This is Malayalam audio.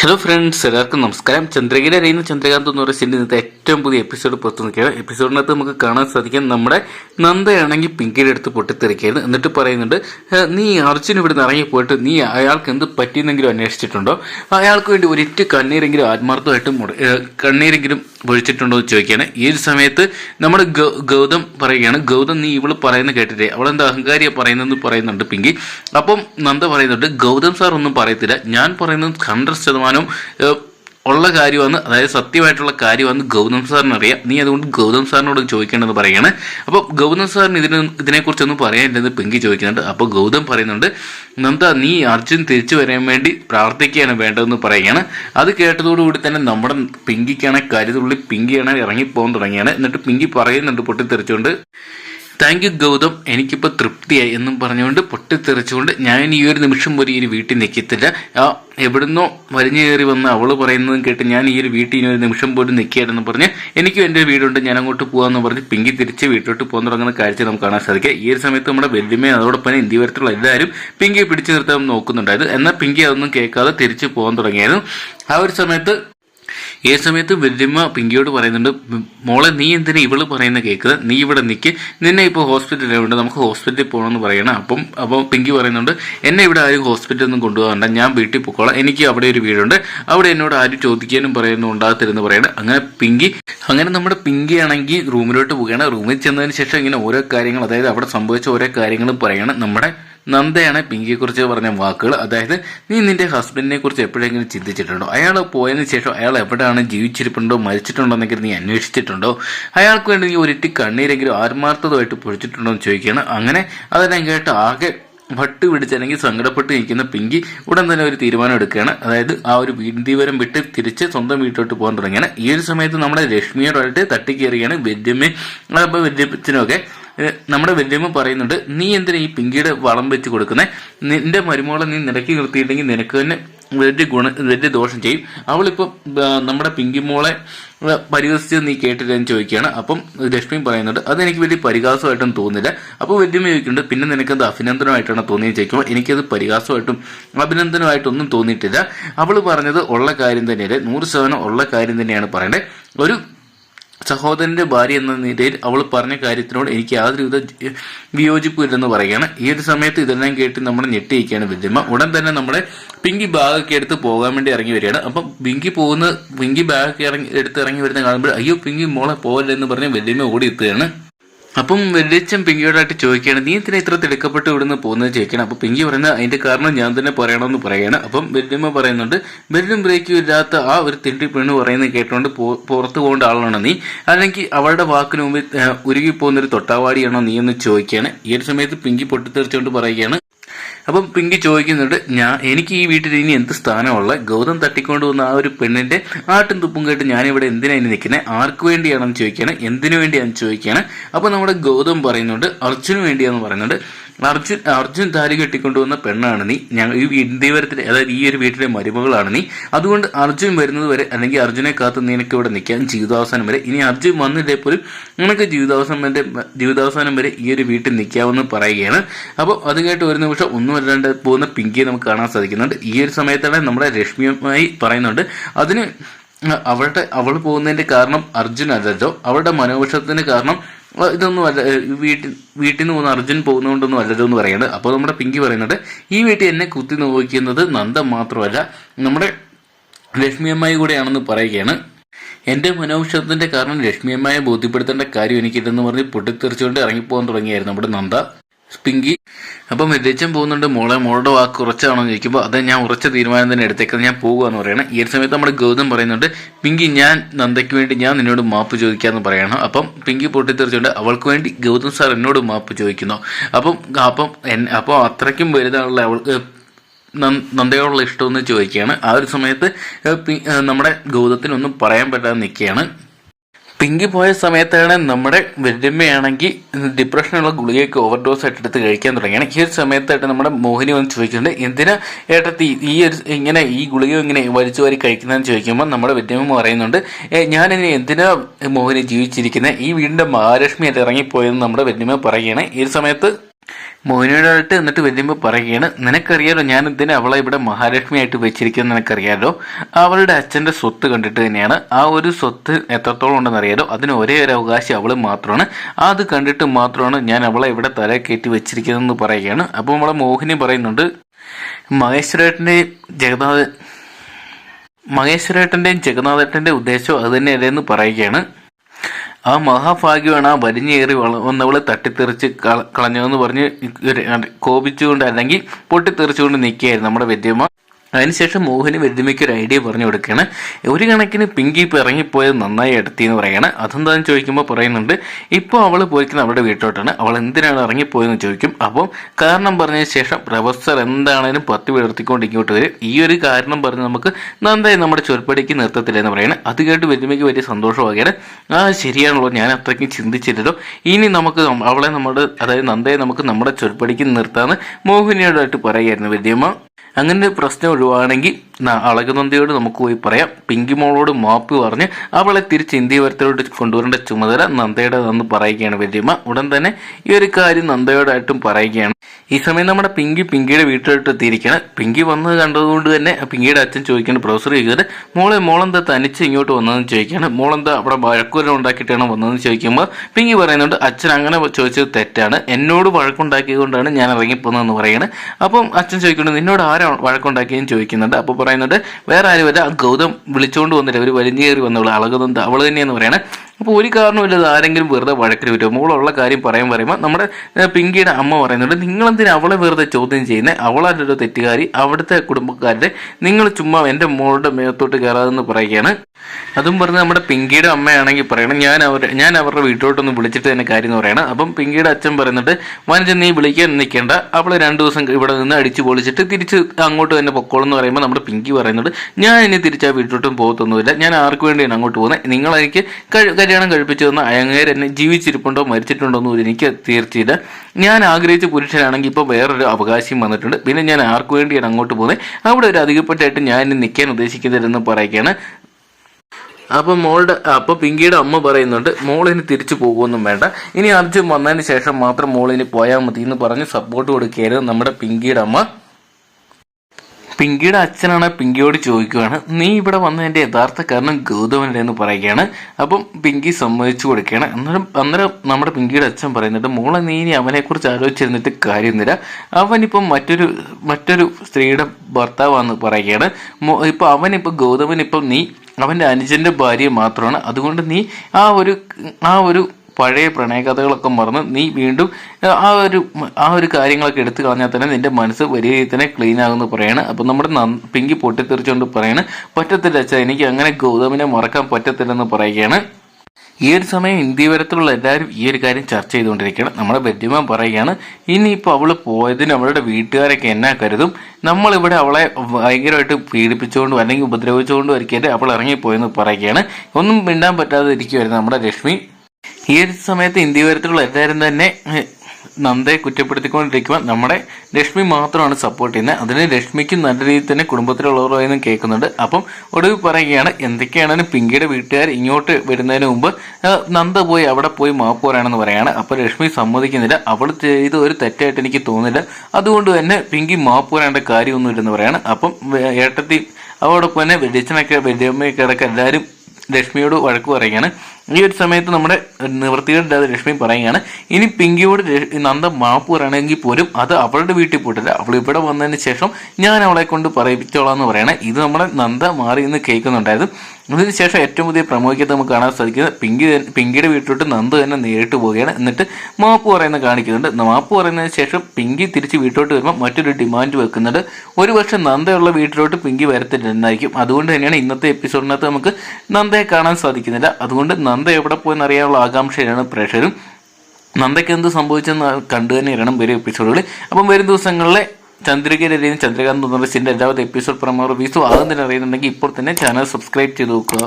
ഹലോ ഫ്രണ്ട്സ് എല്ലാവർക്കും നമസ്കാരം. ചന്ദ്രഗിരി അറിയുന്ന ചന്ദ്രകാന്ത് എന്ന് പറയുന്ന ഇന്നത്തെ ഏറ്റവും പുതിയ എപ്പിസോഡ് പുറത്തു നിൽക്കുകയാണ്. എപ്പിസോഡിനകത്ത് നമുക്ക് കാണാൻ സാധിക്കും നമ്മുടെ നന്ദയാണെങ്കിൽ പിങ്കിയുടെ അടുത്ത് പൊട്ടിത്തെറിക്കുകയാണ് എന്നിട്ട് പറയുന്നുണ്ട് നീ അർജുൻ ഇവിടെ നിന്ന് ഇറങ്ങി പോയിട്ട് നീ അയാൾക്ക് എന്ത് പറ്റിയെന്നെങ്കിലും അന്വേഷിച്ചിട്ടുണ്ടോ? അയാൾക്ക് വേണ്ടി ഒരിറ്റ് കണ്ണീരെങ്കിലും ആത്മാർത്ഥമായിട്ടും കണ്ണീരെങ്കിലും ഒഴിച്ചിട്ടുണ്ടോ എന്ന് ചോദിക്കുകയാണ്. ഈ ഒരു സമയത്ത് നമ്മുടെ ഗൗതം പറയുകയാണ് ഗൗതം നീ ഇവൾ പറയുന്നത് കേട്ടിട്ടേ അവളെന്താ അഹങ്കാരിയെ പറയുന്നതെന്ന് പറയുന്നുണ്ട് പിങ്കി. അപ്പം നന്ദ പറയുന്നുണ്ട് ഗൗതം സാർ ഒന്നും പറയത്തില്ല. ഞാൻ പറയുന്നത് ഹൺഡ്രഡ് ശതമാനവും ഉള്ള കാര്യമാണ് അതായത് സത്യമായിട്ടുള്ള കാര്യമാണ് ഗൗതം സാറിന് അറിയാം. നീ അതുകൊണ്ട് ഗൗതം സാറിനോട് ചോദിക്കേണ്ടത് പറയാണ്. അപ്പോൾ ഗൗതം സാറിന് ഇതിന് ഇതിനെക്കുറിച്ചൊന്നും പറയാനില്ലെന്ന് പെങ്കി ചോദിക്കുന്നുണ്ട്. അപ്പോൾ ഗൗതം പറയുന്നുണ്ട് നന്ദ നീ അർജുൻ തിരിച്ചു വരാൻ വേണ്ടി പ്രാർത്ഥിക്കുകയാണ് വേണ്ടതെന്ന് പറയുകയാണ്. അത് കേട്ടതോടുകൂടി തന്നെ നമ്മുടെ പിങ്കിക്കാണ് കരുതുള്ളി പിങ്കിയാണ് ഇറങ്ങിപ്പോകാൻ തുടങ്ങിയാണ്. എന്നിട്ട് പിങ്കി പറയുന്നുണ്ട് പൊട്ടിത്തെറിച്ചുകൊണ്ട്. താങ്ക് യു ഗൗതം എനിക്കിപ്പോൾ തൃപ്തിയായി എന്നും പറഞ്ഞുകൊണ്ട് പൊട്ടിത്തെറിച്ചുകൊണ്ട് ഞാൻ ഈ ഒരു നിമിഷം പോലും ഒരു വീട്ടിൽ നിൽക്കത്തില്ല ആ എവിടുന്നോ വലിഞ്ഞു കയറി വന്ന് അവൾ പറയുന്നതും കേട്ട് ഞാൻ ഈ ഒരു വീട്ടിൽ ഇനി ഒരു നിമിഷം പോലും നിൽക്കുകയായിരുന്നു പറഞ്ഞ് എനിക്കും എന്റെ വീടുണ്ട് ഞാൻ അങ്ങോട്ട് പോകാമെന്ന് പറഞ്ഞ് പിങ്കി തിരിച്ച് വീട്ടിലോട്ട് പോകാൻ തുടങ്ങുന്ന കാഴ്ച നമുക്ക് കാണാൻ സാധിക്കുക ഈ ഒരു സമയത്ത് നമ്മുടെ വെല്ലുമയും അതോടൊപ്പം തന്നെ ഇന്ത്യ വരത്തുള്ള എല്ലാവരും പിങ്കിയെ പിടിച്ചു നിർത്താൻ നോക്കുന്നുണ്ടായിരുന്നു. എന്നാൽ പിങ്കി അതൊന്നും കേൾക്കാതെ തിരിച്ച് പോകാൻ തുടങ്ങിയായിരുന്നു. ആ ഒരു സമയത്ത് ഈ സമയത്ത് വല്യമ്മ പിങ്കിയോട് പറയുന്നുണ്ട് മോളെ നീ എന്തിനാ ഇവൾ പറയുന്ന കേൾക്കുന്നത് നീ ഇവിടെ നിൽക്ക് നിന്നെ ഇപ്പോൾ ഹോസ്പിറ്റലിലുണ്ട് നമുക്ക് ഹോസ്പിറ്റലിൽ പോകണമെന്ന് പറയണം. അപ്പം അപ്പോൾ പിങ്കി പറയുന്നുണ്ട് എന്നെ ഇവിടെ ആരും ഹോസ്പിറ്റലിൽ ഒന്നും കൊണ്ടുപോകണ്ട ഞാൻ വീട്ടിൽ പോയിക്കോളാം എനിക്ക് അവിടെ ഒരു വീടുണ്ട്. അവിടെ എന്നോട് ആരും ചോദിക്കാനും പറയുന്നു ഉണ്ടാകത്തില്ലെന്ന് പറയണം അങ്ങനെ പിങ്കി അങ്ങനെ നമ്മുടെ പിങ്കി ആണെങ്കിൽ റൂമിലോട്ട് പോവുകയാണ്. റൂമിൽ ചെന്നതിന് ശേഷം ഇങ്ങനെ ഓരോ കാര്യങ്ങൾ അതായത് അവിടെ സംഭവിച്ച ഓരോ കാര്യങ്ങളും പറയണം നമ്മുടെ നന്ദയാണ് പിങ്കിയെ കുറിച്ച് പറഞ്ഞ വാക്കുകൾ. അതായത് നീ നിന്റെ ഹസ്ബൻഡിനെ കുറിച്ച് എപ്പോഴെങ്കിലും ചിന്തിച്ചിട്ടുണ്ടോ? അയാൾ പോയതിനു ശേഷം അയാൾ എവിടെയാണ് ജീവിച്ചിരിപ്പുണ്ടോ മരിച്ചിട്ടുണ്ടോ എന്നൊക്കെ നീ അന്വേഷിച്ചിട്ടുണ്ടോ? അയാൾക്ക് വേണ്ടി നീ ഒരിറ്റി കണ്ണീരെങ്കിലും ആത്മാർത്ഥതമായിട്ട് പൊഴിച്ചിട്ടുണ്ടോ എന്ന് ചോദിക്കുകയാണ്. അങ്ങനെ അതെല്ലാം കേട്ട് ആകെ ഭട്ട് പിടിച്ച് അല്ലെങ്കിൽ സങ്കടപ്പെട്ട് നിൽക്കുന്ന പിങ്കി ഉടൻ തന്നെ ഒരു തീരുമാനം എടുക്കുകയാണ്. അതായത് ആ ഒരു വീടിവരം വിട്ട് തിരിച്ച് സ്വന്തം വീട്ടിലോട്ട് പോകാൻ തുടങ്ങിയാണ് ഈ ഒരു സമയത്ത് നമ്മുടെ ലക്ഷ്മിയോടായിട്ട് തട്ടിക്കേറുകയാണ്. വല്യമ്മയും അപ്പോൾ ഏഹ് നമ്മുടെ വല്യമ്മ പറയുന്നുണ്ട് നീ എന്തിനാ ഈ പിങ്കിയുടെ വളം വെച്ച് കൊടുക്കുന്നത് നിന്റെ മരുമോളെ നീ നിരക്കി നിർത്തിയില്ലെങ്കിൽ നിനക്ക് തന്നെ വലിയ ഗുണ വലിയ ദോഷം ചെയ്യും. അവളിപ്പോൾ നമ്മുടെ പിങ്കി മോളെ ഏഹ് പരിഹസിച്ച് നീ കേട്ടില്ലെന്ന് ചോദിക്കുകയാണ്. അപ്പം ലക്ഷ്മി പറയുന്നുണ്ട് അതെനിക്ക് വലിയ പരിഹാസമായിട്ടും തോന്നില്ല അപ്പോൾ വല്യമ്മ ചോദിക്കുന്നുണ്ട് പിന്നെ നിനക്ക് നിനക്കത് അഭിനന്ദനമായിട്ടാണ് തോന്നിയെന്ന് ചോദിക്കുമ്പോൾ എനിക്കത് പരിഹാസമായിട്ടും അഭിനന്ദനമായിട്ടൊന്നും തോന്നിയിട്ടില്ല. അവൾ പറഞ്ഞത് ഉള്ള കാര്യം തന്നെയല്ലേ നൂറ് ശതമാനം ഉള്ള കാര്യം തന്നെയാണ് പറയേണ്ടത് ഒരു സഹോദരന്റെ ഭാര്യ എന്ന നിലയിൽ അവൾ പറഞ്ഞ കാര്യത്തിനോട് എനിക്ക് യാതൊരുവിധ വിധ വിയോജിപ്പില്ലെന്ന് പറയുകയാണ്. ഈ ഒരു സമയത്ത് ഇതെല്ലാം കേട്ട് നമ്മൾ ഞെട്ടിയിരിക്കുകയാണ് വല്യമ്മ ഉടൻ തന്നെ നമ്മുടെ പിങ്കി ബാഗൊക്കെ എടുത്ത് പോകാൻ വേണ്ടി ഇറങ്ങി വരികയാണ്. അപ്പം പിങ്കി പോകുന്ന പിങ്കി ബാഗൊക്കെ ഇറങ്ങി എടുത്ത് ഇറങ്ങി വരുന്ന കാണുമ്പോൾ അയ്യോ പിങ്കി മോളെ പോകല്ലെന്ന് പറഞ്ഞ് വല്യമ്മ ഓടി എത്തുകയാണ്. അപ്പം വെള്ളിച്ചൻ പിങ്കിയോടായിട്ട് ചോദിക്കുകയാണ് നീ എന്തിനാ ഇത്ര തിടുക്കപ്പെട്ട് ഇവിടുന്ന് പോകുന്നത് ചോദിക്കണം അപ്പൊ പിങ്കി പറയുന്നത് അതിന്റെ കാരണം ഞാൻ തന്നെ പറയണമെന്ന് പറയാണ് അപ്പം വെല്ലുമ്മ പറയുന്നുണ്ട് ബെല്ലും ബ്രേക്കും ഇല്ലാത്ത ആ ഒരു തിണ്ടി പെണ്ണ് പറയുന്നത് കേട്ടോണ്ട് പുറത്തു പോകേണ്ട ആളാണോ നീ? അല്ലെങ്കിൽ അവളുടെ വാക്കിന് മുമ്പിൽ ഉരുകി പോകുന്ന ഒരു തൊട്ടാവാടിയാണോ നീ? എന്ന് ചോദിക്കുകയാണ്. ഈ ഒരു സമയത്ത് പിങ്കി പൊട്ടിത്തെറിച്ചുകൊണ്ട് പറയുകയാണ് അപ്പം പിങ്കി ചോദിക്കുന്നുണ്ട് ഞാൻ എനിക്ക് ഈ വീട്ടിൽ ഇനി എന്ത് സ്ഥാനമുള്ള ഗൗതം തട്ടിക്കൊണ്ട് വന്ന ആ ഒരു പെണ്ണിന്റെ ആട്ടും തുപ്പും കേട്ട് ഇവിടെ എന്തിനാ ഇനി നിൽക്കുന്നത് ആർക്ക് വേണ്ടിയാണെന്ന് ചോദിക്കുകയാണ് എന്തിനു വേണ്ടിയാണെന്ന് ചോദിക്കുകയാണ് അപ്പോൾ നമ്മുടെ ഗൗതം പറയുന്നുണ്ട് അർജുന് വേണ്ടിയാന്ന് പറയുന്നുണ്ട്. അർജുൻ അർജുൻ താലി കെട്ടിക്കൊണ്ടുവന്ന പെണ്ണാണ് നീ. ഞങ്ങൾ ഈ ഇന്ത്യവരത്തിലെ അതായത് ഈ ഒരു വീട്ടിലെ മരുമകളാണ് നീ. അതുകൊണ്ട് അർജുൻ വരുന്നത് വരെ അല്ലെങ്കിൽ അർജുനെ കാത്ത് നിനക്ക് ഇവിടെ നിൽക്കാൻ ജീവിതാവസാനം വരെ ഇനി അർജുൻ വന്നില്ലേ പോലും നിനക്ക് ജീവിതാവസാനം വരെ ജീവിതാവസാനം വരെ ഈ ഒരു വീട്ടിൽ നിൽക്കാമെന്ന് പറയുകയാണ്. അപ്പോൾ അത് കേട്ട് ഒരു നിമിഷം ഒന്നും അല്ലാണ്ട് പോകുന്ന പിങ്കിയെ നമുക്ക് കാണാൻ സാധിക്കുന്നുണ്ട്. ഈ ഒരു സമയത്താണ് നമ്മുടെ രശ്മിയുമായി പറയുന്നുണ്ട്. അതിന് അവളുടെ അവൾ പോകുന്നതിന്റെ കാരണം അർജുൻ അല്ലല്ലോ അവളുടെ മനോവിഷത്തിന് കാരണം ഇതൊന്നും അല്ല വീട്ടിൽ വീട്ടിൽ നിന്ന് പോകുന്ന അർജുൻ പോകുന്നതുകൊണ്ടൊന്നും അല്ലല്ലോ എന്ന് പറയുന്നത്. അപ്പോൾ നമ്മുടെ പിങ്കി പറയുന്നുണ്ട് ഈ വീട്ടിൽ എന്നെ കുത്തി നോക്കുന്നത് നന്ദൻ മാത്രമല്ല നമ്മുടെ ലക്ഷ്മിയമ്മായി കൂടെയാണെന്ന് പറയുകയാണ്. എന്റെ മനോവിഷത്തിന്റെ കാരണം ലക്ഷ്മിയമ്മയെ ബോധ്യപ്പെടുത്തേണ്ട കാര്യം എനിക്കില്ലെന്ന് പറഞ്ഞ് പൊട്ടിത്തെറിച്ചുകൊണ്ട് ഇറങ്ങിപ്പോകാൻ തുടങ്ങിയായിരുന്നു നമ്മുടെ നന്ദ. പിങ്കി. അപ്പം വിദ്യച്ചൻ പോകുന്നുണ്ട്. മോളെ മോളുടെ വാക്ക് കുറച്ചാണോ ചോദിക്കുമ്പോൾ അത് ഞാൻ ഉറച്ച തീരുമാനം തന്നെ എടുത്തേക്കത് ഞാൻ പോകുകയെന്ന് പറയണം. ഈ ഒരു സമയത്ത് നമ്മുടെ ഗൗതം പറയുന്നുണ്ട് പിങ്കി ഞാൻ നന്ദയ്ക്ക് വേണ്ടി ഞാൻ നിന്നോട് മാപ്പ് ചോദിക്കാമെന്ന് പറയണം. അപ്പം പിങ്കി പൊട്ടിത്തെറിച്ചുകൊണ്ട് അവൾക്ക് വേണ്ടി ഗൗതം സാർ എന്നോട് മാപ്പ് ചോദിക്കുന്നു. അപ്പം അപ്പം അപ്പോൾ അത്രയ്ക്കും വലുതാണുള്ള അവൾ ഏഹ്, നന്ദ- നന്ദയോടുള്ള ഇഷ്ടമെന്ന് ചോദിക്കുകയാണ്. ആ ഒരു സമയത്ത് നമ്മുടെ ഗൗതത്തിനൊന്നും പറയാൻ പറ്റാതെ നിൽക്കുകയാണ്. പിങ്കി പോയ സമയത്താണ് നമ്മുടെ വെല്ലുമ്മയാണെങ്കിൽ ഡിപ്രഷനുള്ള ഗുളികയൊക്കെ ഓവർഡോസ് ആയിട്ട് എടുത്ത് കഴിക്കാൻ തുടങ്ങിയാണ്. ഈ ഒരു സമയത്തായിട്ട് നമ്മുടെ മോഹിനി വന്ന് ചോദിക്കുന്നുണ്ട് എന്തിനാ ഏട്ടത്തി ഈ ഒരു ഇങ്ങനെ ഈ ഗുളിക ഇങ്ങനെ വലിച്ചു വാരി കഴിക്കുന്നതെന്ന് ചോദിക്കുമ്പോൾ നമ്മുടെ വെല്ലുമ്മ പറയുന്നുണ്ട് ഞാൻ ഞാനിനി എന്തിനാ മോഹിനി ജീവിച്ചിരിക്കുന്നത് ഈ വീടിന്റെ മഹാലക്ഷ്മി ആയിട്ട് ഇറങ്ങിപ്പോയെന്ന് നമ്മുടെ വെല്ലുമ്മ പറയുകയാണ്. ഈ ഒരു സമയത്ത് അടുത്ത് എന്നിട്ട് വരുമ്പോൾ പറയുകയാണ് നിനക്കറിയാലോ ഞാൻ എന്തിനാ അവളെ ഇവിടെ മഹാലക്ഷ്മിയായിട്ട് വെച്ചിരിക്കുന്നത് നിനക്കറിയാലോ? അവളുടെ അച്ഛന്റെ സ്വത്ത് കണ്ടിട്ട് തന്നെയാണ്. ആ ഒരു സ്വത്ത് എത്രത്തോളം ഉണ്ടെന്ന് അറിയാലോ? അതിന് ഒരേ ഒരു അവകാശം അവൾ മാത്രമാണ്. അത് കണ്ടിട്ട് മാത്രമാണ് ഞാൻ അവളെ ഇവിടെ തല കയറ്റി വെച്ചിരിക്കുന്നതെന്ന് പറയുകയാണ്. അപ്പോൾ നമ്മളെ മോഹിനി പറയുന്നുണ്ട് മഹേശ്വരേട്ടന്റെ ജഗന്നാഥ മഹേശ്വരേട്ടന്റെയും ജഗന്നാഥേട്ടന്റെ ഉദ്ദേശം അത് തന്നെയല്ലെന്ന് പറയുകയാണ്. ആ മഹാഭാഗ്യമാണ് ആ വലിഞ്ഞേറി വള- വന്നവളെ തട്ടിത്തെറിച്ച് കള- കളഞ്ഞതെന്ന് പറഞ്ഞ് കോപിച്ചുകൊണ്ട് അല്ലെങ്കിൽ പൊട്ടിത്തെറിച്ചുകൊണ്ട് നിൽക്കുകയായിരുന്നു നമ്മുടെ വല്യമ്മ. അതിനുശേഷം മോഹന് വല്യമ്മയ്ക്ക് ഒരു ഐഡിയ പറഞ്ഞു കൊടുക്കുകയാണ്. ഒരു കണക്കിന് പിങ്കി ഇപ്പോൾ ഇറങ്ങിപ്പോയത് നന്നായി എടുത്തി എന്ന് പറയാണ് അതെന്താണെന്ന് ചോദിക്കുമ്പോൾ പറയുന്നുണ്ട് ഇപ്പോൾ അവൾ പോയിക്കുന്നത് അവളുടെ വീട്ടിലോട്ടാണ്. അവൾ എന്തിനാണ് ഇറങ്ങിപ്പോയെന്ന് ചോദിക്കും. അപ്പം കാരണം പറഞ്ഞതിന് ശേഷം പ്രൊഫസർ എന്താണേലും പത്ത് വിടർത്തിക്കൊണ്ട് ഇങ്ങോട്ട് വരും. ഈ ഒരു കാരണം പറഞ്ഞ് നമുക്ക് നന്നായി നമ്മുടെ ചൊൽപ്പടിക്ക് നിർത്തത്തില്ലെന്ന് പറയുന്നത് അത് കേട്ട് വല്യമ്മയ്ക്ക് വലിയ സന്തോഷമാകുകയാണ് ആ ശരിയാണല്ലോ. ഞാൻ അത്രയ്ക്ക് ചിന്തിച്ചില്ലല്ലോ ഇനി നമുക്ക് അവളെ നമ്മുടെ അതായത് നന്ദയെ നമുക്ക് നമ്മുടെ ചൊൽപ്പടിക്ക് നിർത്താമെന്ന് മോഹിനിയോടായിട്ട് പറയുകയായിരുന്നു വല്യമ്മ അങ്ങനെ ഒരു പ്രശ്നം ഒഴിവാണെങ്കിൽ അളകനന്ദിയോട് നമുക്ക് പോയി പറയാം. പിങ്കി മോളോട് മാപ്പ് പറഞ്ഞ് അവളെ തിരിച്ച് ഇന്ത്യ വരത്തോട്ട് കൊണ്ടുവരേണ്ട ചുമതല നന്ദയുടെ പറയുകയാണ് വല്യമ്മ. ഉടൻ തന്നെ ഈ ഒരു കാര്യം നന്ദയോടായിട്ടും പറയുകയാണ്. ഈ സമയം നമ്മുടെ പിങ്കി പിങ്കിയുടെ വീട്ടിലോട്ട് എത്തിയിരിക്കുകയാണ്. പിങ്കി വന്നത് കണ്ടതുകൊണ്ട് തന്നെ പിങ്കിയുടെ അച്ഛൻ ചോദിക്കുന്നത് പ്രൊഫസർ ചോദിക്കുന്നത് മോളെ മോളെന്താ തനിച്ച് ഇങ്ങോട്ട് വന്നതെന്ന് ചോദിക്കുകയാണ്. മോളെന്താ അവിടെ വഴക്കൂരം ഉണ്ടാക്കിയിട്ടാണ് വന്നതെന്ന് ചോദിക്കുമ്പോൾ പിങ്കി പറയുന്നുണ്ട് അച്ഛൻ അങ്ങനെ ചോദിച്ചത് തെറ്റാണ്. എന്നോട് വഴക്കുണ്ടാക്കിയതുകൊണ്ടാണ് ഞാൻ ഇറങ്ങിപ്പോന്നതെന്ന് പറയുന്നത് അപ്പം അച്ഛൻ ചോദിക്കുന്നുണ്ട് നിന്നോട് ആരാ വഴക്കുണ്ടാക്കിയെന്ന് ചോദിക്കുന്നുണ്ട് അപ്പോൾ പറയുന്നുണ്ട് വേറെ ആരുമല്ല ഗൗതം വിളിച്ചുകൊണ്ട് വന്നില്ല. അവർ വലിഞ്ഞേറി വന്നവൾ അളകുന്നത് അവൾ തന്നെയെന്ന് പറയണേ. അപ്പോൾ ഒരു കാരണമില്ലാതെ ആരെങ്കിലും വെറുതെ വഴക്കിൽ വരുമോ മോളുള്ള കാര്യം പറയാൻ പറയുമ്പോൾ നമ്മുടെ പിങ്കിയുടെ അമ്മ പറയുന്നുണ്ട് നിങ്ങളെന്തിനാ അവളെ വെറുതെ ചോദ്യം ചെയ്യുന്നത് അവളല്ലൊരു തെറ്റുകാരി. അവിടുത്തെ കുടുംബക്കാരുടെ നിങ്ങൾ ചുമ്മാ എന്റെ മോളുടെ മേത്തോട്ട് കയറാതെന്ന് പറയുകയാണ്. അതും പറഞ്ഞ് നമ്മുടെ പിങ്കിയുടെ അമ്മയാണെങ്കിൽ പറയണം ഞാൻ അവർ ഞാൻ അവരുടെ വീട്ടിലോട്ടൊന്ന് വിളിച്ചിട്ട് തന്നെ കാര്യം എന്ന് പറയണം. അപ്പം പിങ്കിയുടെ അച്ഛൻ പറയുന്നുണ്ട് വനജ നീ വിളിക്കാൻ നിൽക്കേണ്ട. അവൾ രണ്ടു ദിവസം ഇവിടെ നിന്ന് അടിച്ചു പൊളിച്ചിട്ട് തിരിച്ച് അങ്ങോട്ട് തന്നെ പൊക്കോളെന്ന് പറയുമ്പോൾ നമ്മുടെ പിങ്കി പറയുന്നുണ്ട് ഞാൻ ഇനി തിരിച്ച് ആ വീട്ടിലോട്ടും പോകത്തൊന്നുമില്ല. ഞാൻ ആർക്ക് വേണ്ടിയാണ് അങ്ങോട്ട് പോകുന്നത് നിങ്ങൾ എനിക്ക് കല്യാണം കഴിപ്പിച്ചു തന്ന അയങ്ങേർ എന്നെ ജീവിച്ചിരിപ്പുണ്ടോ മരിച്ചിട്ടുണ്ടോ എന്ന് എനിക്ക് തീർച്ചയില്ല. ഞാൻ ആഗ്രഹിച്ച പുരുഷനാണെങ്കിൽ ഇപ്പോൾ വേറൊരു അവകാശം വന്നിട്ടുണ്ട്. പിന്നെ ഞാൻ ആർക്ക് വേണ്ടിയാണ് അങ്ങോട്ട് പോകുന്നത് അവിടെ ഒരു അധികപ്പെട്ടായിട്ട് ഞാൻ നിൽക്കാൻ ഉദ്ദേശിക്കുന്നില്ലെന്ന് പറയുകയാണ്. അപ്പൊ മോളുടെ അപ്പൊ പിങ്കിയുടെ അമ്മ പറയുന്നുണ്ട് മോളിന് തിരിച്ചു പോകുമൊന്നും വേണ്ട. ഇനി അർജുൻ വന്നതിന് ശേഷം മാത്രം മോളിന് പോയാൽ മതി എന്ന് പറഞ്ഞ് സപ്പോർട്ട് കൊടുക്കുകയായിരുന്നു നമ്മുടെ പിങ്കിയുടെ അമ്മ. പിങ്കിയുടെ അച്ഛനാണ് പിങ്കിയോട് ചോദിക്കുകയാണ് നീ ഇവിടെ വന്നതിന്റെ യഥാർത്ഥ കാരണം ഗൗതമന്റെ എന്ന് പറയുകയാണ്. അപ്പം പിങ്കി സമ്മതിച്ചു കൊടുക്കുകയാണ്. അന്നേരം അന്നേരം നമ്മുടെ പിങ്കിയുടെ അച്ഛൻ പറയുന്നുണ്ട് മോളെ നീ ഇനി അവനെക്കുറിച്ച് ആലോചിച്ചിരുന്നിട്ട് കാര്യമൊന്നുമില്ല അവനിപ്പം മറ്റൊരു മറ്റൊരു സ്ത്രീയുടെ ഭർത്താവാന്ന് പറയുകയാണ്. മോ- ഇപ്പൊ അവനിപ്പോ ഗൗതമൻ ഇപ്പം നീ അവന്റെ അനുജന്റെ ഭാര്യ മാത്രമാണ്. അതുകൊണ്ട് നീ ആ ഒരു ആ ഒരു പഴയ പ്രണയകഥകളൊക്കെ മറന്ന് നീ വീണ്ടും ആ, ഒരു ആ ഒരു കാര്യങ്ങളൊക്കെ എടുത്തു കളഞ്ഞാൽ തന്നെ നിന്റെ മനസ്സ് വലിയ രീതിയിൽ തന്നെ ക്ലീൻ ആകുമെന്ന് പറയാണ്. അപ്പം നമ്മുടെ പിങ്കി പൊട്ടിത്തെറിച്ചുകൊണ്ട് പറയാണ് പറ്റത്തില്ല അച്ഛാ എനിക്ക് അങ്ങനെ ഗൗതമിനെ മറക്കാൻ പറ്റത്തില്ലെന്ന് പറയുകയാണ്. ഈ ഒരു സമയം ഇന്ത്യ വരത്തുള്ള എല്ലാവരും ഈ ഒരു കാര്യം ചർച്ച ചെയ്തുകൊണ്ടിരിക്കുകയാണ്. നമ്മുടെ ബെറ്റിമാൻ പറയുകയാണ് ഇനിയിപ്പോൾ അവൾ പോയതിന് അവളുടെ വീട്ടുകാരൊക്കെ എന്നാ കരുതും? നമ്മളിവിടെ അവളെ ഭയങ്കരമായിട്ട് പീഡിപ്പിച്ചുകൊണ്ടും അല്ലെങ്കിൽ ഉപദ്രവിച്ചുകൊണ്ടും ഒരിക്കലും അവൾ ഇറങ്ങിപ്പോയെന്ന് പറയുകയാണ്. ഒന്നും മിണ്ടാൻ പറ്റാതെ ഇരിക്കുമായിരുന്നു നമ്മുടെ ലക്ഷ്മി ഈ ഒരു സമയത്ത് ഇന്ത്യ വരത്തിലുള്ള എല്ലാവരും തന്നെ നന്ദയെ കുറ്റപ്പെടുത്തിക്കൊണ്ടിരിക്കുമ്പോൾ നമ്മുടെ ലക്ഷ്മി മാത്രമാണ് സപ്പോർട്ട് ചെയ്യുന്നത്. അതിന് ലക്ഷ്മിക്കും നല്ല രീതിയിൽ തന്നെ കുടുംബത്തിലുള്ളവരായെന്നും കേൾക്കുന്നുണ്ട്. അപ്പം ഒടുവിൽ പറയുകയാണ് എന്തൊക്കെയാണെങ്കിലും പിങ്കിയുടെ വീട്ടുകാർ ഇങ്ങോട്ട് വരുന്നതിന് മുമ്പ് നന്ദ പോയി അവിടെ പോയി മാപ്പ് പറയാണെന്ന് പറയാണ്. അപ്പോൾ ലക്ഷ്മി സമ്മതിക്കുന്നില്ല. അവൾ ചെയ്ത ഒരു തെറ്റായിട്ട് എനിക്ക് തോന്നുന്നില്ല. അതുകൊണ്ട് തന്നെ പിങ്കി മാപ്പ് പറയേണ്ട കാര്യമൊന്നുമില്ലെന്ന് പറയാണ്. അപ്പം ഏട്ടത്തി അവളോടൊപ്പം തന്നെ വെടിച്ചനൊക്കെ വലിയമ്മയൊക്കെ അടക്കം എല്ലാവരും ലക്ഷ്മിയോട് വഴക്ക് പറയുകയാണ്. ഈ ഒരു സമയത്ത് നമ്മുടെ നിവൃത്തിയുടെ ലക്ഷ്മി പറയുകയാണ് ഇനി പിങ്കിയോട് നന്ദ മാപ്പ് പറയണമെങ്കിൽ പോലും അത് അവളുടെ വീട്ടിൽ പോയിട്ടില്ല. അവൾ ഇവിടെ വന്നതിന് ശേഷം ഞാൻ അവളെ കൊണ്ട് പറയിപ്പിച്ചോളാം എന്ന് പറയണേ. ഇത് നമ്മുടെ നന്ദ മാറി എന്ന് കേൾക്കുന്നുണ്ടായിരുന്നു. അതിന് ശേഷം ഏറ്റവും പുതിയ പ്രമുഖത്തെ നമുക്ക് കാണാൻ സാധിക്കുന്നത് പിങ്കി പിങ്കിയുടെ വീട്ടിലോട്ട് നന്ദ തന്നെ നേരിട്ട് പോവുകയാണ്. എന്നിട്ട് മാപ്പ് പറയുന്നത് കാണിക്കുന്നുണ്ട്. മാപ്പ് പറയുന്നതിന് ശേഷം പിങ്കി തിരിച്ച് വീട്ടിലോട്ട് വരുമ്പോൾ മറ്റൊരു ഡിമാൻഡ് വെക്കുന്നുണ്ട്. ഒരു പക്ഷേ നന്ദയുള്ള വീട്ടിലോട്ട് പിങ്കി വരത്തില്ലെന്നായിരിക്കും അതുകൊണ്ട് തന്നെയാണ് ഇന്നത്തെ എപ്പിസോഡിനകത്ത് നമുക്ക് നന്ദയെ കാണാൻ സാധിക്കുന്നില്ല. അതുകൊണ്ട് നന്ദ എവിടെ പോയെന്ന് അറിയാനുള്ള ആകാംക്ഷയിലാണ് പ്രേക്ഷകരും. നന്ദയ്ക്ക് എന്ത് സംഭവിച്ചെന്ന് കണ്ടു തന്നെ ഇരണം വരും എപ്പിസോഡുകളിൽ അപ്പം വരും ദിവസങ്ങളിലെ ചന്ദ്രികയിലെയും ചന്ദ്രകാന്ത് തുടർച്ചിന്റെ എല്ലാവരും എപ്പിസോഡ് പ്രമോ റിവ്യൂസും ആകുന്നതിന് അറിയുന്നുണ്ടെങ്കിൽ ഇപ്പോൾ തന്നെ ചാനൽ സബ്സ്ക്രൈബ് ചെയ്ത് നോക്കുക.